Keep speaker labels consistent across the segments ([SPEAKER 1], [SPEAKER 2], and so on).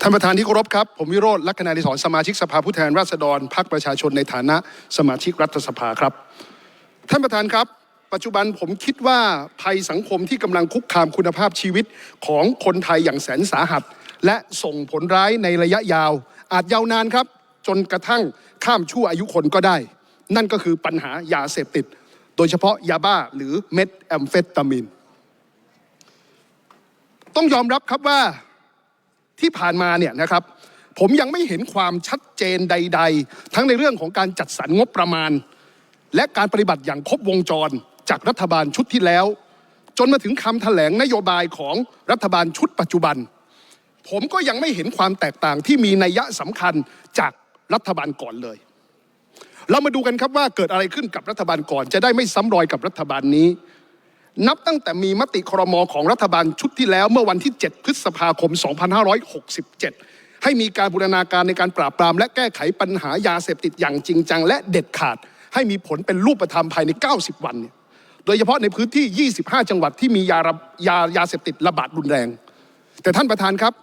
[SPEAKER 1] ท่านประธานที่เคารพครับ ผมวิโรธลักษณะดิศรสมาชิกสภาผู้แทนราษฎรพรรคประชาชนในฐานะสมาชิกรัฐสภาครับ ท่านประธานครับ ปัจจุบันผมคิดว่าภัยสังคมที่กำลังคุกคามคุณภาพชีวิตของคนไทยอย่างแสนสาหัส และส่งผลร้ายในระยะยาว อาจยาวนานครับ จนกระทั่งข้ามชั่วอายุคนก็ได้ นั่นก็คือปัญหายาเสพติด โดยเฉพาะยาบ้าหรือเม็ดแอมเฟตามีนต้องยอมรับครับว่า ที่ผ่านมาเนี่ยนะครับผมยังไม่เห็นความชัดเจนใด ๆ ทั้งในเรื่องของการจัดสรรงบประมาณ และการปฏิบัติอย่างครบวงจรจากรัฐบาลชุดที่แล้ว จนมาถึงคำแถลงนโยบายของรัฐบาลชุดปัจจุบัน ผมก็ยังไม่เห็นความแตกต่างที่มีนัยยะสำคัญจากรัฐบาลก่อนเลย เรามาดูกันครับว่าเกิดอะไรขึ้นกับรัฐบาลก่อน จะได้ไม่ซ้ำรอยกับรัฐบาลนี้ นับตั้งแต่มีมติครมของรัฐบาลชุดที่แล้วเมื่อวันที่ 7 พฤษภาคม 2567 ให้มีการบูรณาการในการปราบปราม และแก้ไขปัญหายาเสพติดอย่างจริงจัง และเด็ดขาด ให้มีผลเป็นรูปธรรมภายใน 90 วัน โดยเฉพาะในพื้นที่ 25 จังหวัดที่มียายายาเสพติดระบาดรุนแรง แต่ท่านประธานครับ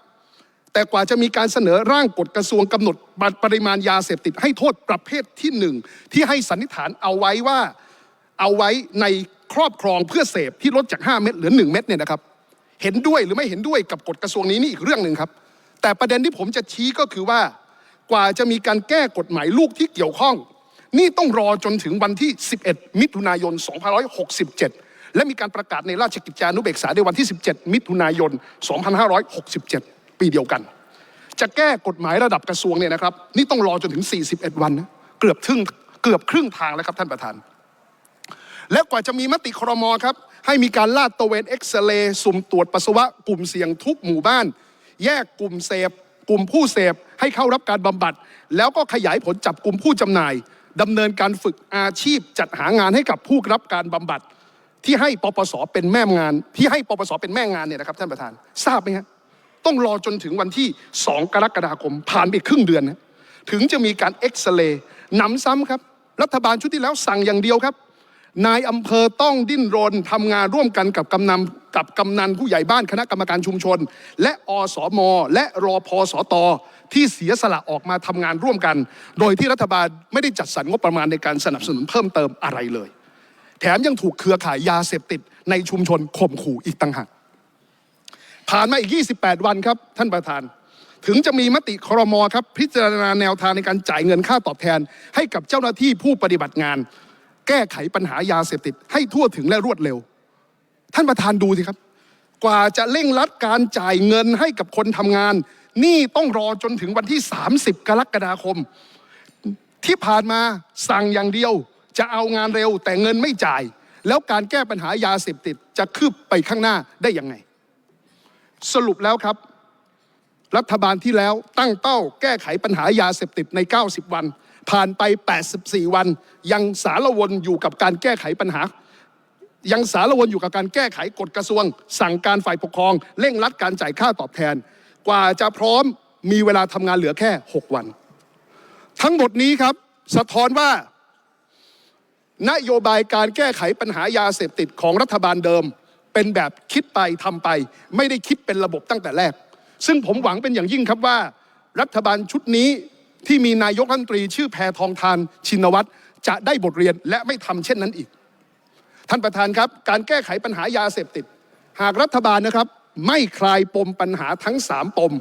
[SPEAKER 1] แต่กว่าจะมีการเสนอร่างกฎกระทรวงกำหนดปริมาณยาเสพติดให้โทษประเภทที่หนึ่งที่ให้สันนิษฐานเอาไว้ว่าเอาไว้ใน ครอบครองเพื่อเสพที่ลดจาก 5 เม็ดเหลือ 1 เม็ดเนี่ยนะครับ เห็นด้วยหรือไม่เห็นด้วยกับกฎกระทรวงนี้นี่อีกเรื่องหนึ่งครับ แต่ประเด็นที่ผมจะชี้ก็คือว่ากว่าจะมีการแก้กฎหมายลูกที่เกี่ยวข้อง นี่ต้องรอจนถึงวันที่ 11 มิถุนายน 2567 และมีการประกาศในราชกิจจานุเบกษาในวันที่ 17 มิถุนายน 2567 ปีเดียวกัน จะแก้กฎหมายระดับกระทรวงเนี่ยนะครับ นี่ต้องรอจนถึง 41 วันนะเกือบครึ่งเกือบครึ่งทางแล้วครับท่านประธาน และกว่าจะมีมติครมครับ ให้มีการลาดตระเวนเอ็กซเรย์สุ่มตรวจปัสสาวะกลุ่มเสี่ยงทุกหมู่บ้าน แยกกลุ่มเสพ กลุ่มผู้เสพให้เข้ารับการบำบัด แล้วก็ขยายผลจับกลุ่มผู้จำหน่ายดำเนินการฝึกอาชีพจัดหางานให้กับผู้รับการบำบัด ที่ให้ปปสเป็นแม่งาน ที่ให้ปปสเป็นแม่งานเนี่ยนะครับท่านประธานทราบไหมฮะต้องรอจนถึงวันที่ 2 กรกฎาคมผ่านไปครึ่งเดือนนะถึงจะมีการเอ็กซเรย์หนำซ้ำครับ รัฐบาลชุดที่แล้วสั่งอย่างเดียวครับ นายอำเภอต้องดิ้นรนทำงานร่วมกันกับกำนันกับกำนันผู้ใหญ่บ้านคณะกรรมการชุมชน และอสม และรอพสตที่เสียสละออกมาทำงานร่วมกัน โดยที่รัฐบาลไม่ได้จัดสรรงบประมาณในการสนับสนุนเพิ่มเติมอะไรเลย แถมยังถูกเครือข่ายยาเสพติดในชุมชนข่มขู่อีกต่างหากผ่านมาอีก 28 วันครับท่านประธาน ถึงจะมีมติครมครับพิจารณาแนวทางในการจ่ายเงินค่าตอบแทน ให้กับเจ้าหน้าที่ผู้ปฏิบัติงาน แก้ไขปัญหายาเสพติดให้ทั่วถึงและรวดเร็ว ท่านประธานดูสิครับ กว่าจะเร่งรัดการจ่ายเงินให้กับคนทำงาน นี่ต้องรอจนถึงวันที่ 30 กรกฎาคม ที่ผ่านมาสั่งอย่างเดียว จะเอางานเร็วแต่เงินไม่จ่าย แล้วการแก้ปัญหายาเสพติดจะคืบไปข้างหน้าได้ยังไง สรุปแล้วครับ รัฐบาลที่แล้วตั้งเป้าแก้ไขปัญหายาเสพติดใน 90 วัน ผ่านไป 84 วัน ยังสารวนอยู่กับการแก้ไขปัญหา ยังสารวนอยู่กับการแก้ไขกฎกระทรวง สั่งการฝ่ายปกครอง เร่งรัดการจ่ายค่าตอบแทน กว่าจะพร้อมมีเวลาทำงานเหลือแค่ 6 วัน ทั้งหมดนี้ครับสะท้อนว่านโยบายการแก้ไขปัญหายาเสพติดของรัฐบาลเดิม เป็นแบบคิดไปทำไป ไม่ได้คิดเป็นระบบตั้งแต่แรก ซึ่งผมหวังเป็นอย่างยิ่งครับว่า รัฐบาลชุดนี้ ที่มีนายกรัฐมนตรีชื่อแพทองทานชินวัตรจะได้บทเรียนและไม่ทำเช่นนั้นอีก ท่านประธานครับ การแก้ไขปัญหายาเสพติด หากรัฐบาลนะครับ ไม่คลายปมปัญหาทั้งสามปม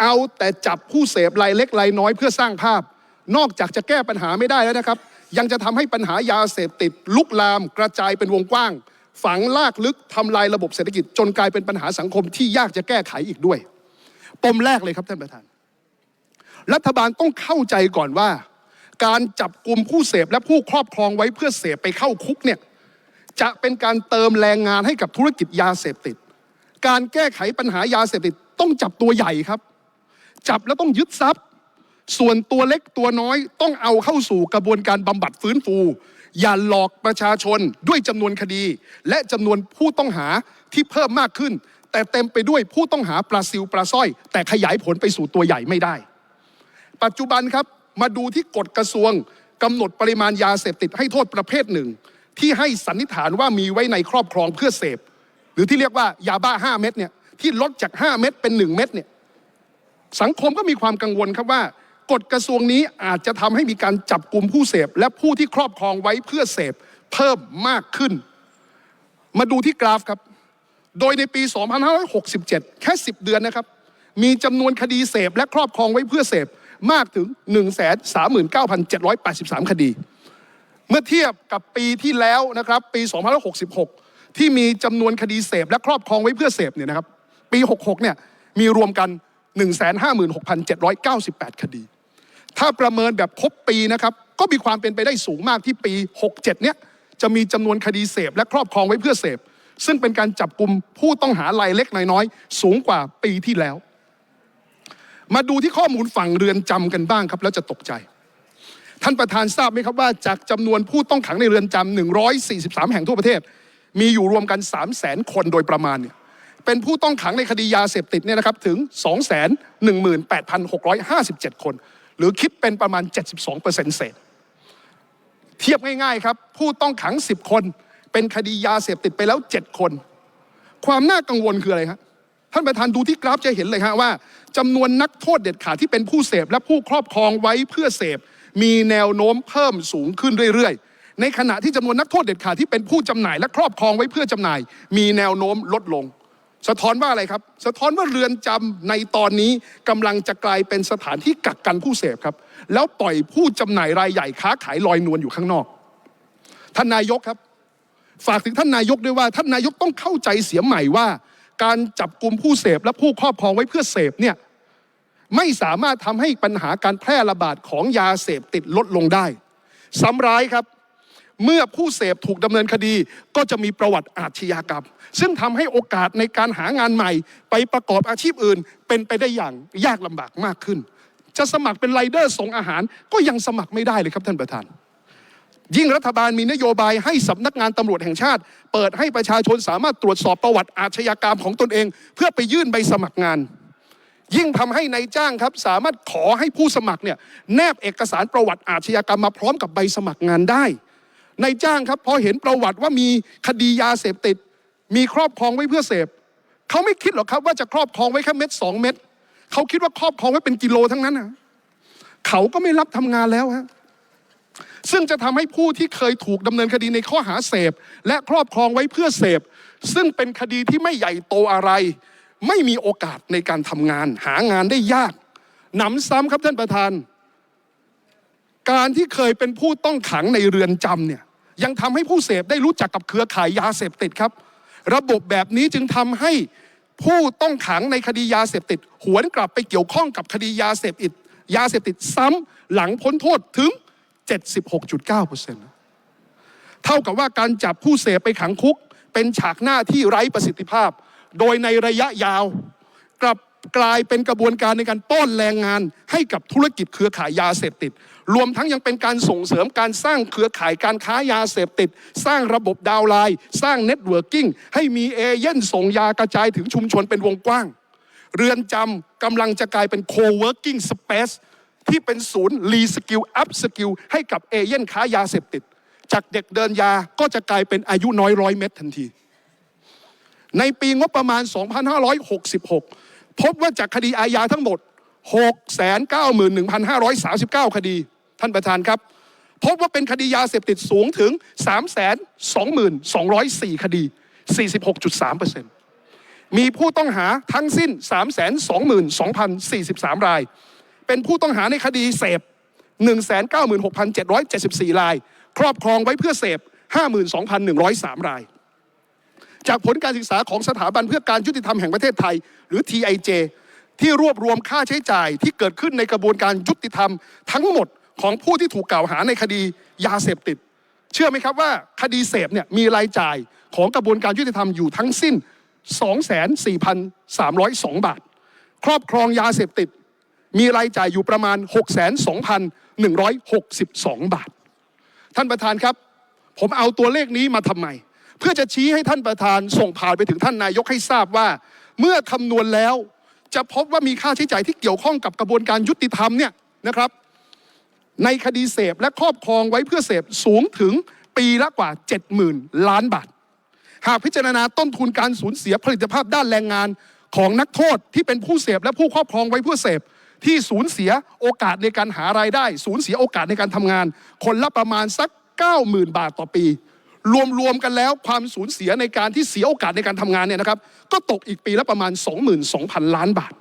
[SPEAKER 1] เอาแต่จับผู้เสพรายเล็กรายน้อยเพื่อสร้างภาพ นอกจากจะแก้ปัญหาไม่ได้แล้วนะครับ ยังจะทำให้ปัญหายาเสพติด ลุกลามกระจายเป็นวงกว้าง ฝังลากลึกทำลายระบบเศรษฐกิจ จนกลายเป็นปัญหาสังคมที่ยากจะแก้ไขอีกด้วย ปมแรกเลยครับท่านประธาน รัฐบาลต้องเข้าใจก่อนว่า การจับกลุ่มผู้เสพและผู้ครอบครองไว้เพื่อเสพไปเข้าคุกเนี่ยจะเป็นการเติมแรงงานให้กับธุรกิจยาเสพติด การแก้ไขปัญหายาเสพติดต้องจับตัวใหญ่ครับ จับแล้วต้องยึดทรัพย์ ส่วนตัวเล็กตัวน้อยต้องเอาเข้าสู่กระบวนการบำบัดฟื้นฟู อย่าหลอกประชาชนด้วยจำนวนคดี และจำนวนผู้ต้องหาที่เพิ่มมากขึ้น แต่เต็มไปด้วยผู้ต้องหาปลาซิวปลาสร้อย แต่ขยายผลไปสู่ตัวใหญ่ไม่ได้ ปัจจุบันครับมาดูที่กฎกระทรวงกำหนดปริมาณยาเสพติดให้โทษประเภทหนึ่ง ที่ให้สันนิษฐานว่ามีไว้ในครอบครองเพื่อเสพ หรือที่เรียกว่ายาบ้า 5 เม็ดเนี่ยที่ลดจาก 5 เม็ดเป็น 1 เม็ดเนี่ยสังคมก็มีความกังวลครับว่ากฎกระทรวงนี้อาจจะทำให้มีการจับกลุ่มผู้เสพ และผู้ที่ครอบครองไว้เพื่อเสพเพิ่มมากขึ้น มาดูที่กราฟครับ โดยในปี 2567 แค่ 10 เดือนนะครับ มีจำนวนคดีเสพและครอบครองไว้เพื่อเสพ มากถึง 139,783 คดี เมื่อเทียบกับปีที่แล้วนะครับปี 2566 ที่มีจำนวนคดีเสพและครอบครองไว้เพื่อเสพเนี่ยนะครับปี 66 เนี่ยมีรวมกัน 156,798 คดี ถ้าประเมินแบบครบปีนะครับก็มีความเป็นไปได้สูงมากที่ปี 67 เนี่ยจะมีจำนวนคดีเสพและครอบครองไว้เพื่อเสพซึ่งเป็นการจับกลุ่มผู้ต้องหารายเล็กรายน้อย สูงกว่าปีที่แล้ว มาดูที่ข้อมูลฝั่งเรือนจำกันบ้างครับ แล้วจะตกใจ ท่านประธานทราบไหมครับว่า จากจำนวนผู้ต้องขังในเรือนจำ143 แห่งทั่วประเทศ มีอยู่รวมกัน 3 0 0แสนคนโดยประมาณเนี่ยเป็นผู้ต้องขังในคดียาเสพติดเนี่ยนะครับถึง 218,657 คน หรือคิดเป็นประมาณ 72%เศษเทียบง่ายๆครับผู้ต้องขัง 10 คน เป็นคดียาเสพติดไปแล้ว 7 คน ความน่ากังวลคืออะไรครับานประธานดูที่กราฟจะเห็นเลยฮะว่าจำนวนนักโทษเด็ดขาดที่เป็นผู้เสพและผู้ครอบครองไว้เพื่อเสพ มีแนวโน้มเพิ่มสูงขึ้นเรื่อยๆ ในขณะที่จำนวนนักโทษเด็ดขาดที่เป็นผู้จำหน่าย และครอบครองไว้เพื่อจำหน่าย มีแนวโน้มลดลง สะท้อนว่าอะไรครับ สะท้อนว่าเรือนจำในตอนนี้กำลังจะกลายเป็นสถานที่กักกันผู้เสพครับ แล้วปล่อยผู้จำหน่ายรายใหญ่ค้าขายลอยนวลอยู่ข้างนอก ท่านนายกครับ ฝากถึงท่านนายกด้วยว่าท่านนายกต้องเข้าใจเสียใหม่ว่า การจับกลุ่มผู้เสพและผู้ครอบครองไว้เพื่อเสพเนี่ยไม่สามารถทำให้ปัญหาการแพร่ระบาดของยาเสพติดลดลงได้ซ้ำร้ายครับ เมื่อผู้เสพถูกดำเนินคดีก็จะมีประวัติอาชญากรรม ซึ่งทำให้โอกาสในการหางานใหม่ ไปประกอบอาชีพอื่น เป็นไปได้อย่างยากลำบากมากขึ้น จะสมัครเป็นไรเดอร์ส่งอาหารก็ยังสมัครไม่ได้เลยครับท่านประธาน รัฐบาลมีนโยบายให้สำนักงานตำรวจแห่งชาติ เปิดให้ประชาชนสามารถตรวจสอบประวัติอาชญากรรมของตนเอง เพื่อไปยื่นใบสมัครงาน ยิ่งทำให้ในายจ้างครับสามารถขอให้ผู้สมัครเนี่ยแนบเอกสารประวัติอาชญากรรมมาพร้อมกับใบสมัครงานได้ในายจ้างครับพอเห็นประวัติว่ามีคดียาเสพติด มีครอบครองไว้เพื่อเสพเขาไม่คิดหรอกครับว่าจะครอบครองไว้แค่เม็ดสองเม็ดเขาคิดว่าครอบครองไว้เป็นกิโลทั้งนั้นนะเขาก็ไม่รับทำงานแล้วฮะ ซึ่งจะทำให้ผู้ที่เคยถูกดำเนินคดีในข้อหาเสพ และครอบครองไว้เพื่อเสพ ซึ่งเป็นคดีที่ไม่ใหญ่โตอะไร ไม่มีโอกาสในการทำงาน หางานได้ยากหนำซ้ำครับท่านประธาน การที่เคยเป็นผู้ต้องขังในเรือนจำเนี่ยยังทำให้ผู้เสพได้รู้จักกับเครือข่ายยาเสพติดครับ ระบบแบบนี้จึงทำให้ผู้ต้องขังในคดียาเสพติด หวนกลับไปเกี่ยวข้องกับคดียาเสพติดยาเสพติดซ้ำหลังพ้นโทษถึง 76.9%เท่ากับว่าการจับผู้เสพไปขังคุก เป็นฉากหน้าที่ไร้ประสิทธิภาพ โดยในระยะยาวกลับกลายเป็นกระบวนการในการป้อนแรงงานให้กับธุรกิจเครือข่ายยาเสพติด รวมทั้งยังเป็นการส่งเสริมการสร้างเครือข่ายการค้ายาเสพติด สร้างระบบดาวไลน์ สร้างเน็ตเวิร์กิ่งให้มีเอเย่นส่งยากระจายถึงชุมชนเป็นวงกว้าง เรือนจำกำลังจะกลายเป็น co-working space ที่เป็นศูนย์รีสกิลอัพสกิลให้กับเอเย่นค้ายาเสพติด จากเด็กเดินยาก็จะกลายเป็นอายุน้อยร้อยเม็ดทันที ในปีงบประมาณ 2566 พบว่าจากคดีอาญาทั้งหมด 691,539 คดี ท่านประธานครับ พบว่าเป็นคดียาเสพติดสูงถึง 322,204 คดี 46.3%มีผู้ต้องหาทั้งสิ้น 322,043 ราย เป็นผู้ต้องหาในคดีเสพ196,774 ราย ครอบครองไว้เพื่อเสพ 52,103 ราย จากผลการศึกษาของสถาบันเพื่อการยุติธรรมแห่งประเทศไทย หรือ TIJ ที่รวบรวมค่าใช้จ่ายที่เกิดขึ้นในกระบวนการยุติธรรมทั้งหมดของผู้ที่ถูกกล่าวหาในคดียาเสพติด เชื่อไหมครับว่าคดีเสพเนี่ยมีรายจ่ายของกระบวนการยุติธรรมอยู่ทั้งสิ้น 24,302 บาท ครอบครองยาเสพติด มีรายจ่ายอยู่ประมาณ 62,162 บาท ท่านประธานครับ ผมเอาตัวเลขนี้มาทำไม เพื่อจะชี้ให้ท่านประธานส่งผ่านไปถึงท่านนายกให้ทราบว่า เมื่อคำนวณแล้วจะพบว่ามีค่าใช้จ่ายที่เกี่ยวข้องกับกระบวนการยุติธรรมเนี่ยนะครับ ในคดีเสพและครอบครองไว้เพื่อเสพสูงถึงปีละกว่า 70,000 ล้านบาท หากพิจารณาต้นทุนการสูญเสียผลิตภาพด้านแรงงานของนักโทษที่เป็นผู้เสพและผู้ครอบครองไว้เพื่อเสพ ที่สูญเสียโอกาสในการหารายได้ สูญเสียโอกาสในการทำงาน คนละประมาณสัก 90,000 บาทต่อปี รวมๆกันแล้วความสูญเสียในการที่เสียโอกาสในการทำงานเนี่ยนะครับก็ตกอีกปีละประมาณ 22,000 ล้านบาท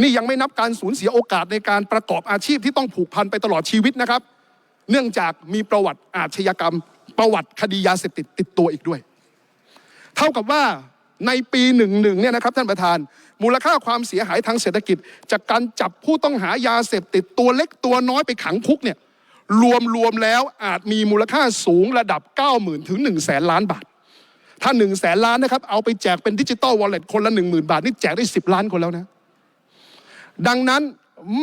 [SPEAKER 1] นี่ยังไม่นับการสูญเสียโอกาสในการประกอบอาชีพที่ต้องผูกพันไปตลอดชีวิตนะครับ เนื่องจากมีประวัติอาชญากรรม ประวัติคดียาเสพติดติดตัวอีกด้วย เท่ากับว่า ในปีหนึ่งหนึ่งเนี่ยนะครับท่านประธาน มูลค่าความเสียหายทางเศรษฐกิจ จากการจับผู้ต้องหายาเสพติดตัวเล็กตัวน้อยไปขังคุกเนี่ยรวมรวมแล้วอาจมีมูลค่าสูงระดับ 90,000 ถึง 1 0 0 0 0แสนล้านบาท ถ้า 1 0 0 0 0แสนล้านนะครับ เอาไปแจกเป็นดิจิตอลวอลเล็ตคนละ 1 0,000 บาท นี่แจกได้ 10 ล้านคนแล้วนะ ดังนั้น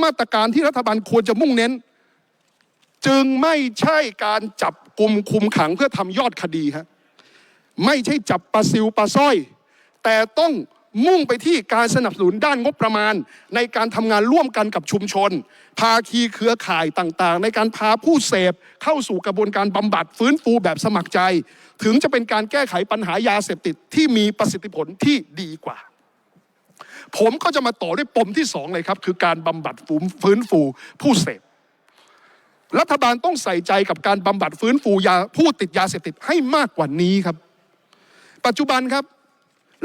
[SPEAKER 1] มาตรการที่รัฐบาลควรจะมุ่งเน้น จึงไม่ใช่การจับกลุ่มคุมขังเพื่อทำยอดคดีครับไม่ใช่จับปลาซิวปลาสร้อย แต่ต้องมุ่งไปที่การสนับสนุนด้านงบประมาณ ในการทำงานร่วมกันกับชุมชน ภาคีเครือข่ายต่างๆ ในการพาผู้เสพเข้าสู่กระบวนการบำบัดฟื้นฟูแบบสมัครใจ ถึงจะเป็นการแก้ไขปัญหายาเสพติดที่มีประสิทธิผลที่ดีกว่า ผมก็จะมาต่อด้วยปมที่สองเลยครับ คือการบำบัดฟื้นฟูผู้เสพรัฐบาลต้องใส่ใจกับการบำบัดฟื้นฟูยาผู้ติดยาเสพติดให้มากกว่านี้ครับ ปัจจุบันครับ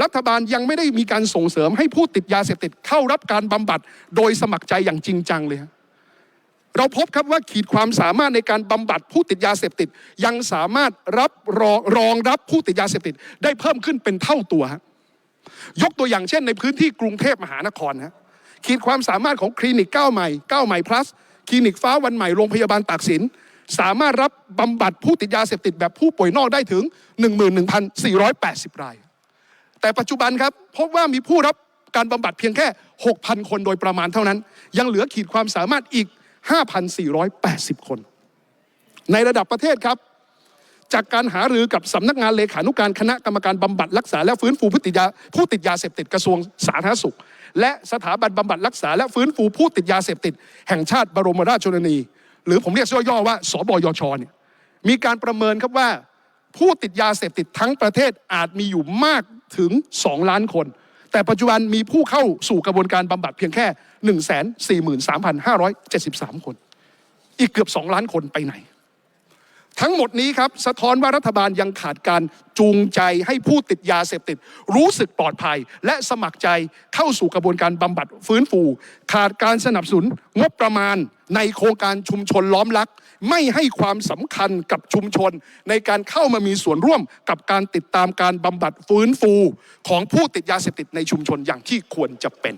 [SPEAKER 1] รัฐบาลยังไม่ได้มีการส่งเสริมให้ผู้ติดยาเสพติดเข้ารับการบำบัดโดยสมัครใจอย่างจริงจังเลยครับเราพบครับว่าขีดความสามารถในการบำบัดผู้ติดยาเสพติด ยังสามารถรับรองรองรับผู้ติดยาเสพติด ได้เพิ่มขึ้นเป็นเท่าตัว ยกตัวอย่างเช่น ในพื้นที่กรุงเทพมหานครฮะขีดความสามารถของคลินิกก้าใหม่ก้าใหม่ plus คลินิกฟ้าวันใหม่โรงพยาบาลตากสิน สามารถรับบำบัดผู้ติดยาเสพติดแบบผู้ป่วยนอกได้ถึง 11,480 ราย แต่ปัจจุบันครับพบว่ามีผู้รับการบำบัดเพียงแค่ 6,000 คนโดยประมาณเท่านั้น ยังเหลือขีดความสามารถอีก 5,480 คน ในระดับประเทศครับ จากการหารือกับสำนักงานเลขานุการคณะกรรมการบำบัดรักษาและฟื้นฟูผู้ติดยาผู้ติดยาเสพติดกระทรวงสาธารณสุข และสถาบันบำบัดรักษาและฟื้นฟูผู้ติดยาเสพติด แห่งชาติบรมราชชนนี หรือผมเรียกย่อๆว่า สบยชเนี่ยมีการประเมินครับว่าผู้ติดยาเสพติดทั้งประเทศอาจมีอยู่มาก ถึง 2 ล้านคน แต่ปัจจุบันมีผู้เข้าสู่กระบวนการบำบัดเพียงแค่ 143,573 คน อีกเกือบ 2 ล้านคนไปไหน ทั้งหมดนี้ครับสะท้อนว่ารัฐบาลยังขาดการจูงใจให้ผู้ติดยาเสพติด รู้สึกปลอดภัย และสมัครใจเข้าสู่กระบวนการบำบัดฟื้นฟู ขาดการสนับสนุนงบประมาณในโครงการชุมชนล้อมรัก ไม่ให้ความสำคัญกับชุมชน ในการเข้ามามีส่วนร่วมกับการติดตามการบำบัดฟื้นฟู ของผู้ติดยาเสพติดในชุมชนอย่างที่ควรจะเป็น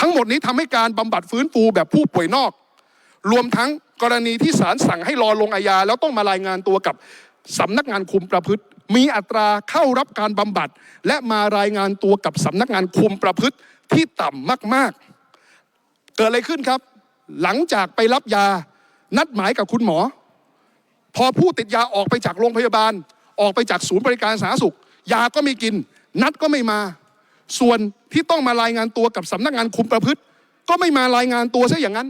[SPEAKER 1] ทั้งหมดนี้ทำให้การบำบัดฟื้นฟูแบบผู้ป่วยนอก รวมทั้งกรณีที่ศาลสั่งให้รอลงอาญาแล้วต้องมารายงานตัวกับสำนักงานคุมประพฤติ มีอัตราเข้ารับการบำบัด และมารายงานตัวกับสำนักงานคุมประพฤติที่ต่ำมาก ๆ เกิดอะไรขึ้นครับ หลังจากไปรับยานัดหมายกับคุณหมอ พอผู้ติดยาออกไปจากโรงพยาบาล ออกไปจากศูนย์บริการสาธารณสุข ยาก็ไม่กิน นัดก็ไม่มา ส่วนที่ต้องมารายงานตัวกับสำนักงานคุมประพฤติ ก็ไม่มารายงานตัวซะอย่างนั้น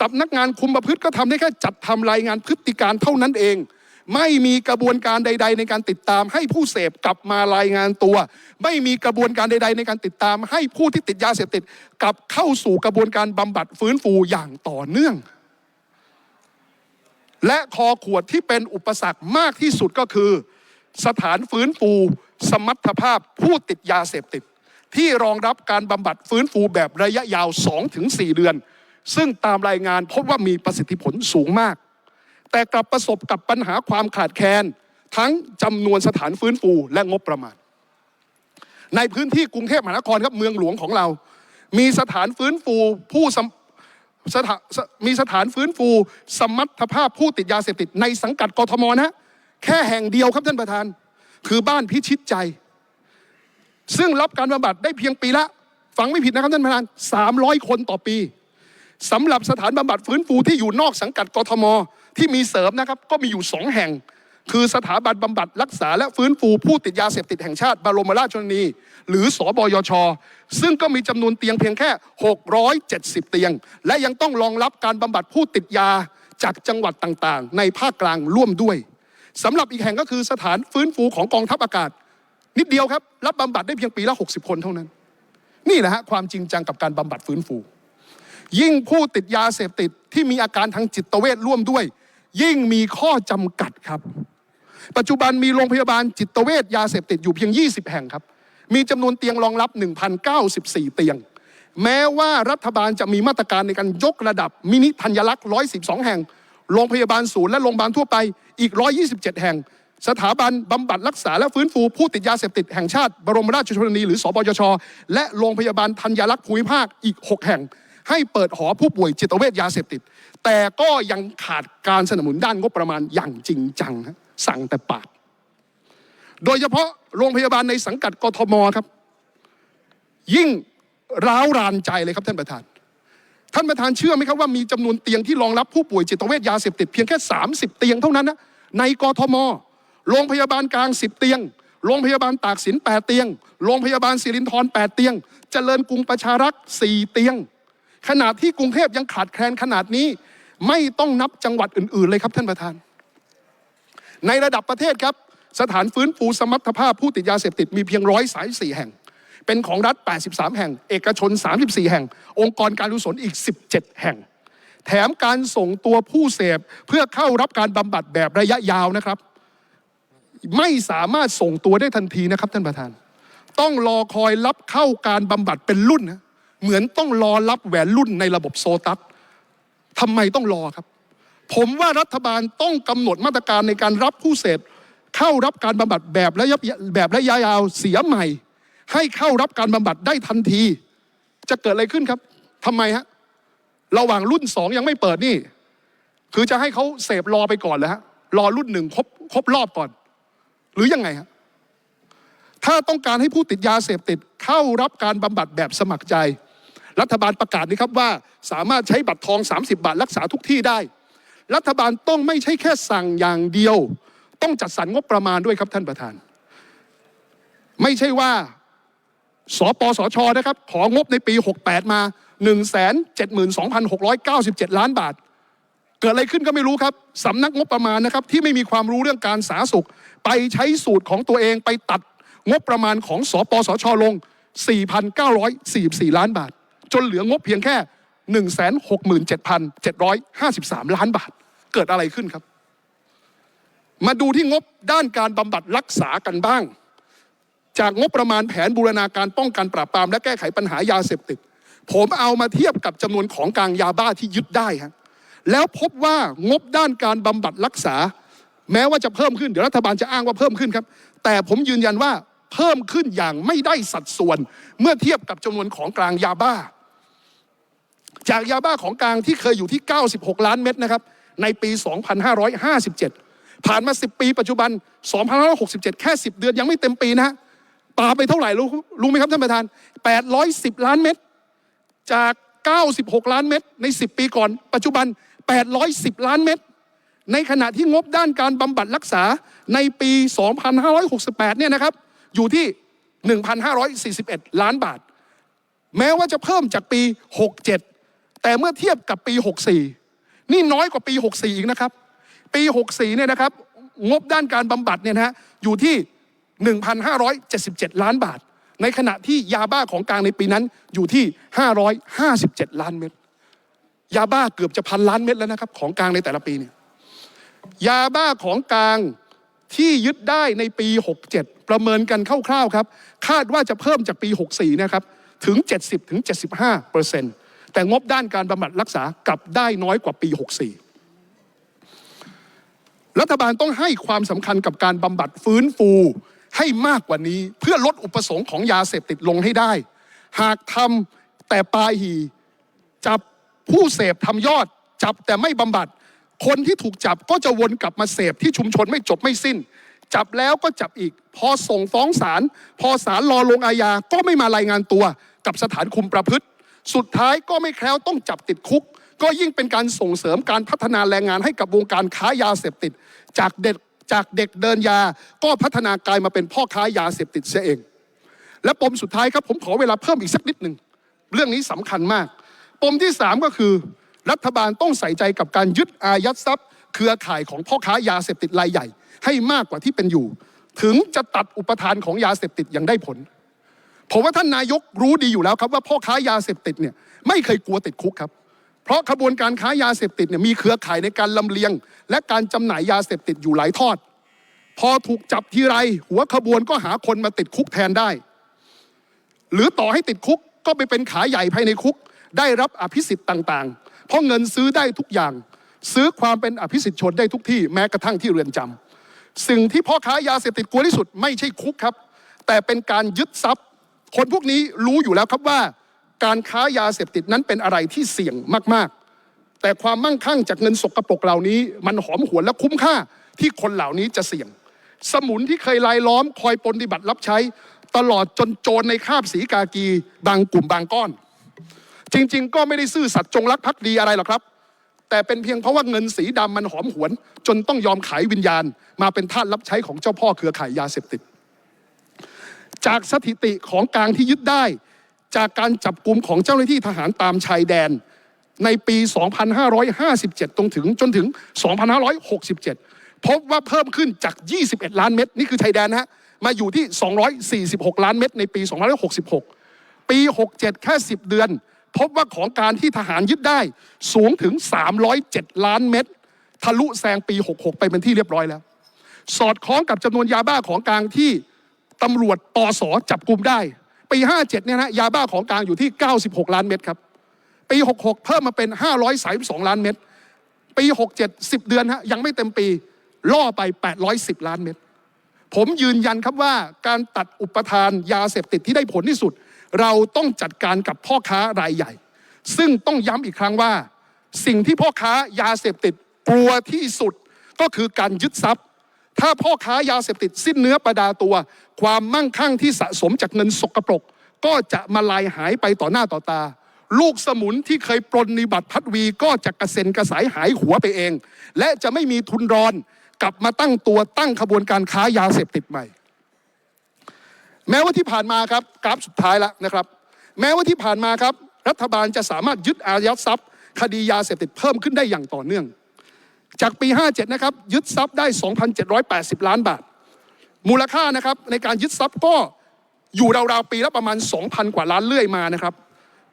[SPEAKER 1] สำนักงานคุมประพฤติก็ทำได้แค่จัดทำรายงานพฤติการเท่านั้นเอง ไม่มีกระบวนการใด ๆ ในการติดตามให้ผู้เสพกลับมารายงานตัว ไม่มีกระบวนการใด ๆ ในการติดตาม ให้ผู้ที่ติดยาเสพติดกลับเข้าสู่กระบวนการบำบัดฟื้นฟูอย่างต่อเนื่อง และคอขวดที่เป็นอุปสรรคมากที่สุดก็คือ สถานฟื้นฟู สมรรถภาพผู้ติดยาเสพติด ที่รองรับการบำบัดฟื้นฟูแบบระยะยาว 2-4 เดือน ซึ่งตามรายงานพบว่ามีประสิทธิผลสูงมาก แต่กลับประสบกับปัญหาความขาดแคลนทั้งจำนวนสถานฟื้นฟูและงบประมาณ ในพื้นที่กรุงเทพมหานครครับเมืองหลวงของเรา มีสถานฟื้นฟูผู้สสถาสมีสถานฟื้นฟู สมรรถภาพผู้ติดยาเสพติดในสังกัดกทมนะแค่แห่งเดียวครับท่านประธาน คือบ้านพิชิตใจ ซึ่งรับการบำบัดได้เพียงปีละ ฟังไม่ผิดนะครับท่านประธาน300 คนต่อปี สำหรับสถานบำบัดฟื้นฟูที่อยู่นอกสังกัดกทมที่มีเสริมนะครับก็มีอยู่สองแห่ง คือสถาบันบำบัดรักษาและฟื้นฟูผู้ติดยาเสพติดแห่งชาติบรมราชชนนีหรือสบยช ซึ่งก็มีจำนวนเตียงเพียงแค่ 670 เตียง และยังต้องรองรับการบำบัดผู้ติดยาจากจังหวัดต่างๆ ในภาคกลางร่วมด้วยสำหรับอีกแห่งก็คือสถานฟื้นฟูของกองทัพอากาศ นิดเดียวครับรับบำบัดได้เพียงปีละ 60 คนเท่านั้น นี่แหละฮะความจริงจังกับการบำบัดฟื้นฟู ยิ่งผู้ติดยาเสพติดที่มีอาการทางจิตเวชร่วมด้วย ยิ่งมีข้อจำกัดครับ ปัจจุบันมีโรงพยาบาลจิตเวชยาเสพติดอยู่เพียง 20 แห่งครับ มีจำนวนเตียงรองรับ 1,094 เตียง แม้ว่ารัฐบาลจะมีมาตรการในการยกระดับมินิธัญลักษณ์ 112 แห่ง โรงพยาบาลศูนย์และโรงพยาบาลทั่วไปอีก 127 แห่ง สถาบันบำบัดรักษาและฟื้นฟูผู้ติดยาเสพติดแห่งชาติ บรมราชชนนีหรือสปยช และโรงพยาบาลธัญลักษณ์ภูมิภาคอีก 6 แห่ง ให้เปิดหอผู้ป่วยจิตเวชยาเสพติด แต่ก็ยังขาดการสนับสนุนด้านงบประมาณอย่างจริงจังฮะสั่งแต่ปาก โดยเฉพาะโรงพยาบาลในสังกัดกทมครับ ยิ่งร้าวรานใจเลยครับท่านประธาน ท่านประธานเชื่อไหมครับว่ามีจำนวนเตียงที่รองรับผู้ป่วยจิตเวชยาเสพติดเพียงแค่ 30 เตียงเท่านั้นนะในกทม โรงพยาบาลกลาง 10 เตียง โรงพยาบาลตากสิน 8 เตียง โรงพยาบาลสิรินธร8เตียง เจริญกรุงประชารักษ์4เตียง ขนาดที่กรุงเทพยังขาดแคลนขนาดนี้ ไม่ต้องนับจังหวัดอื่น ๆ เลยครับท่านประธาน ในระดับประเทศครับ สถานฟื้นฟูสมรรถภาพผู้ติดยาเสพติดมีเพียงร้อยสายสี่แห่ง เป็นของรัฐ 83 แห่ง เอกชน 34 แห่ง องค์กรการกุศลอีก 17 แห่ง แถมการส่งตัวผู้เสพเพื่อเข้ารับการบำบัดแบบระยะยาวนะครับ ไม่สามารถส่งตัวได้ทันทีนะครับท่านประธาน ต้องรอคอยรับเข้าการบำบัดเป็นรุ่นนะ เหมือนต้องรอรับแหวนรุ่นในระบบโซตัสทำไมต้องรอครับ ผมว่ารัฐบาลต้องกำหนดมาตรการในการรับผู้เสพเข้ารับการบำบัดแบบระยะแบบระยะยาวเสียใหม่ ให้เข้ารับการบำบัดได้ทันที จะเกิดอะไรขึ้นครับทำไมฮะระหว่างรุ่นสองยังไม่เปิดนี่ คือจะให้เขาเสพรอไปก่อนเลยฮะรอรุ่นหนึ่งครบครบรอบก่อน หรือยังไงฮะถ้าต้องการให้ผู้ติดยาเสพติดเข้ารับการบำบัดแบบสมัครใจ รัฐบาลประกาศนี่ครับว่าสามารถใช้บัตรทอง 30 บาทรักษาทุกที่ได้ รัฐบาลต้องไม่ใช่แค่สั่งอย่างเดียว ต้องจัดสรรงบประมาณด้วยครับท่านประธาน ไม่ใช่ว่าสปสชนะครับ ของบในปี 68 มา 172,697 ล้านบาท เกิดอะไรขึ้นก็ไม่รู้ครับสำนักงบประมาณนะครับ ที่ไม่มีความรู้เรื่องการสาธารณสุข ไปใช้สูตรของตัวเองไปตัดงบประมาณของสปสชลง 4,944 ล้านบาท จนเหลืองบเพียงแค่ 167,753 ล้านบาท เกิดอะไรขึ้นครับ มาดูที่งบด้านการบำบัดรักษากันบ้าง จากงบประมาณแผนบูรณาการป้องกันปราบปราม และแก้ไขปัญหายาเสพติด ผมเอามาเทียบกับจำนวนของกลางยาบ้าที่ยึดได้ฮะแล้วพบว่างบด้านการบำบัดรักษา แม้ว่าจะเพิ่มขึ้นเดี๋ยวรัฐบาลจะอ้างว่าเพิ่มขึ้นครับ แต่ผมยืนยันว่าเพิ่มขึ้นอย่างไม่ได้สัดส่วน เมื่อเทียบกับจำนวนของกลางยาบ้า จากยาบ้าของกลางที่เคยอยู่ที่ 96 ล้านเม็ดนะครับในปี 2557 ผ่านมา 10 ปีปัจจุบัน 2567 แค่ 10 เดือนยังไม่เต็มปีนะฮะปาไปเท่าไหร่รู้รู้ไหมครับท่านประธาน 810 ล้านเม็ดจาก 96 ล้านเม็ดใน 10 ปีก่อน ปัจจุบัน 810 ล้านเม็ดในขณะที่งบด้านการบำบัดรักษาในปี 2568 เนี่ยนะครับ อยู่ที่ 1,541 ล้านบาท แม้ว่าจะเพิ่มจากปี 67 แต่เมื่อเทียบกับปี 64 นี่น้อยกว่าปี 64 อีกนะครับ ปี 64 เนี่ยนะครับ งบด้านการบำบัดเนี่ยนะฮะอยู่ที่ 1,577 ล้านบาท ในขณะที่ยาบ้าของกลางในปีนั้นอยู่ที่ 557 ล้านเม็ด ยาบ้าเกือบจะพันล้านเม็ดแล้วนะครับ ของกลางในแต่ละปีเนี่ย ยาบ้าของกลางที่ยึดได้ในปี 67 ประเมินกันคร่าวๆครับ คาดว่าจะเพิ่มจากปี 64 นะครับ ถึง 70ถึง75เปอร์เซ็นต์ แต่งบด้านการบำบัดรักษากลับได้น้อยกว่าปี 64 รัฐบาลต้องให้ความสำคัญกับการบำบัดฟื้นฟูให้มากกว่านี้เพื่อลดอุปสงค์ของยาเสพติดลงให้ได้ หากทำแต่ปลายหีจับผู้เสพทำยอด จับแต่ไม่บำบัด คนที่ถูกจับก็จะวนกลับมาเสพที่ชุมชนไม่จบไม่สิ้น จับแล้วก็จับอีก พอส่งฟ้องศาลพอศาลรอลงอาญาก็ไม่มารายงานตัวกับสถานคุมประพฤติ สุดท้ายก็ไม่แคล้วต้องจับติดคุก ก็ยิ่งเป็นการส่งเสริมการพัฒนาแรงงานให้กับวงการค้ายาเสพติด จากเด็กจากเด็กเดินยา ก็พัฒนากลายมาเป็นพ่อค้ายาเสพติดเสียเอง และปมสุดท้ายครับผมขอเวลาเพิ่มอีกสักนิดหนึ่งเรื่องนี้สำคัญมาก ปมที่สามก็คือ รัฐบาลต้องใส่ใจกับการยึดอายัดทรัพย์ เครือข่ายของพ่อค้ายาเสพติดรายใหญ่ ให้มากกว่าที่เป็นอยู่ ถึงจะตัดอุปทานของยาเสพติดอย่างได้ผล ผมว่าท่านนายกรู้ดีอยู่แล้วครับว่าพ่อค้ายาเสพติดเนี่ยไม่เคยกลัวติดคุกครับ เพราะขบวนการค้ายาเสพติดเนี่ยมีเครือข่ายในการลำเลียง และการจำหน่ายยาเสพติดอยู่หลายทอด พอถูกจับทีไร หัวขบวนก็หาคนมาติดคุกแทนได้ หรือต่อให้ติดคุกก็ไปเป็นขาใหญ่ภายในคุก ได้รับอภิสิทธิ์ต่างๆ เพราะเงินซื้อได้ทุกอย่าง ซื้อความเป็นอภิสิทธิ์ชนได้ทุกที่แม้กระทั่งที่เรือนจำสิ่งที่พ่อค้ายาเสพติดกลัวที่สุดไม่ใช่คุกครับ แต่เป็นการยึดทรัพย์ คนพวกนี้รู้อยู่แล้วครับว่า การค้ายาเสพติดนั้นเป็นอะไรที่เสี่ยงมากๆ แต่ความมั่งคั่งจากเงินสกปรกเหล่านี้ มันหอมหวนและคุ้มค่าที่คนเหล่านี้จะเสี่ยง สมุนที่เคยลายล้อมคอยปฏิบัติรับใช้ ตลอดจนโจรในคาบสีกากี บางกลุ่มบางก้อน จริงๆ ก็ไม่ได้ซื่อสัตย์จงรักภักดีอะไรหรอกครับ แต่เป็นเพียงเพราะว่าเงินสีดำมันหอมหวน จนต้องยอมขายวิญญาณ มาเป็นทาสรับใช้ของเจ้าพ่อเครือข่ายยาเสพติด จากสถิติของกลางที่ยึดได้ จากการจับกลุ่มของเจ้าหน้าที่ทหารตามชายแดน ในปี 2557 ตรงถึงจนถึง 2567 พบว่าเพิ่มขึ้นจาก 21 ล้านเม็ดนี่คือชายแดนนะฮะมาอยู่ที่ 246 ล้านเม็ดในปี 2566 ปี 67 แค่ 10 เดือน พบว่าของการที่ทหารยึดได้สูงถึง 307 ล้านเม็ดทะลุแซงปี 66 ไปเป็นที่เรียบร้อยแล้ว สอดคล้องกับจำนวนยาบ้าของกลางที่ ตำรวจปสจับกลุ่มได้ ปี57เนี่ยนะยาบ้าของกลางอยู่ที่ 96 ล้านเม็ดครับปี 66 เพิ่มมาเป็น 532 ล้านเม็ดปี 67 10 เดือนฮะยังไม่เต็มปี ล่อไป 810 ล้านเม็ดผมยืนยันครับว่าการตัดอุปทานยาเสพติดที่ได้ผลที่สุด เราต้องจัดการกับพ่อค้ารายใหญ่ ซึ่งต้องย้ำอีกครั้งว่า สิ่งที่พ่อค้ายาเสพติดกลัวที่สุดก็คือการยึดทรัพย์ ถ้าพ่อค้ายาเสพติดสิ้นเนื้อประดาตัว ความมั่งคั่งที่สะสมจากเงินสกปรก ก็จะมาลายหายไปต่อหน้าต่อตา ลูกสมุนที่เคยปรนนิบัติพัดวีก็จะกระเซ็นกระสายหายหัวไปเอง และจะไม่มีทุนรอนกลับมาตั้งตัวตั้งขบวนการค้ายาเสพติดใหม่ แม้ว่าที่ผ่านมาครับกราฟสุดท้ายแล้วนะครับ แม้ว่าที่ผ่านมาครับ รัฐบาลจะสามารถยึดอายัดทรัพย์ คดียาเสพติดเพิ่มขึ้นได้อย่างต่อเนื่อง จากปี 57 นะครับ ยึดทรัพย์ได้ 2,780 ล้านบาท มูลค่านะครับในการยึดทรัพย์ก็อยู่ราวๆปีละประมาณ 2,000 กว่าล้านเรื่อยมานะครับ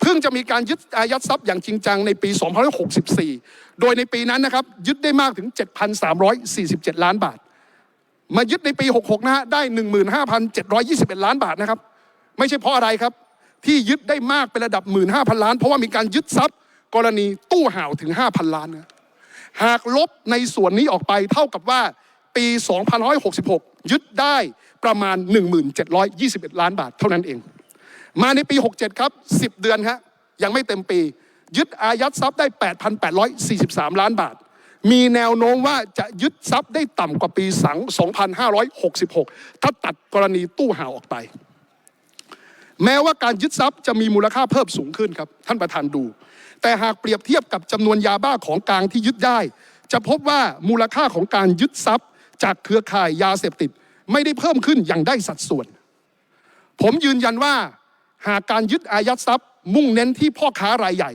[SPEAKER 1] เพิ่งจะมีการยึดอายัดทรัพย์อย่างจริงจังในปี 2564 โดยในปีนั้นนะครับยึดได้มากถึง 7,347 ล้านบาท มายึดในปี 66 นะฮะได้ 15,721 ล้านบาทนะครับ ไม่ใช่เพราะอะไรครับ ที่ยึดได้มากเป็นระดับ 15,000 ล้าน เพราะว่ามีการยึดทรัพย์กรณีตู้ห่าวถึง 5,000 ล้านนะ หากลบในส่วนนี้ออกไปเท่ากับว่าปี2566 ยึดได้ประมาณ 1721 ล้านบาทเท่านั้นเอง มาในปี 67 ครับ 10 เดือนครับยังไม่เต็มปี ยึดอายัดทรัพย์ได้ 8,843 ล้านบาท มีแนวโน้มว่าจะยึดทรัพย์ได้ต่ำกว่าปีสัง2566 ถ้าตัดกรณีตู้ห่าวออกไป แม้ว่าการยึดทรัพย์จะมีมูลค่าเพิ่มสูงขึ้นครับ ท่านประธานดู แต่หากเปรียบเทียบกับจำนวนยาบ้าของกลางที่ยึดได้ จะพบว่ามูลค่าของการยึดทรัพย์ จากเครือข่ายยาเสพติด ไม่ได้เพิ่มขึ้นอย่างได้สัดส่วน ผมยืนยันว่าหากการยึดอายัดทรัพย์ มุ่งเน้นที่พ่อค้ารายใหญ่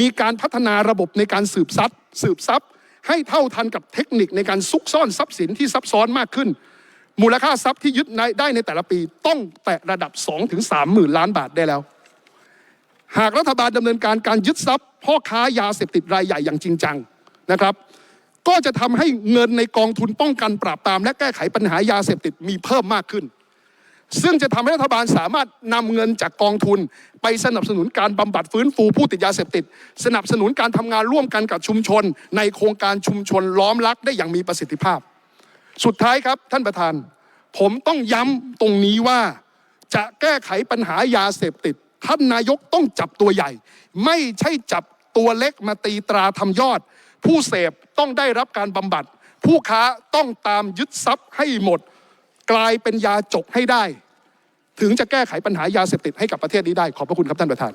[SPEAKER 1] มีการพัฒนาระบบในการสืบทรัพย์ สืบทรัพย์ ให้เท่าทันกับเทคนิคในการซุกซ่อนทรัพย์สินที่ซับซ้อนมากขึ้น มูลค่าทรัพย์ที่ยึดได้ในแต่ละปี ต้องแตะระดับ 2-3ถึงหมื่นล้านบาทได้แล้ว หากรัฐบาลดำเนินการการยึดทรัพย์พ่อค้ายาเสพติดรายใหญ่อย่างจริงจังนะครับก็จะทำให้เงินในกองทุนป้องกันปราบปราม และแก้ไขปัญหายาเสพติดมีเพิ่มมากขึ้น ซึ่งจะทำให้รัฐบาลสามารถนำเงินจากกองทุน ไปสนับสนุนการบำบัดฟื้นฟูผู้ติดยาเสพติด สนับสนุนการทำงานร่วมกันกับชุมชน ในโครงการชุมชนล้อมรักได้อย่างมีประสิทธิภาพ สุดท้ายครับท่านประธาน ผมต้องย้ำตรงนี้ว่าจะแก้ไขปัญหายาเสพติด ท่านนายกต้องจับตัวใหญ่ ไม่ใช่จับตัวเล็กมาตีตราทำยอด ผู้เสพต้องได้รับการบำบัด ผู้ค้าต้องตามยึดทรัพย์ให้หมด กลายเป็นยาจกให้ได้ ถึงจะแก้ไขปัญหายาเสพติดให้กับประเทศนี้ได้ ขอบพระคุณครับท่านประธาน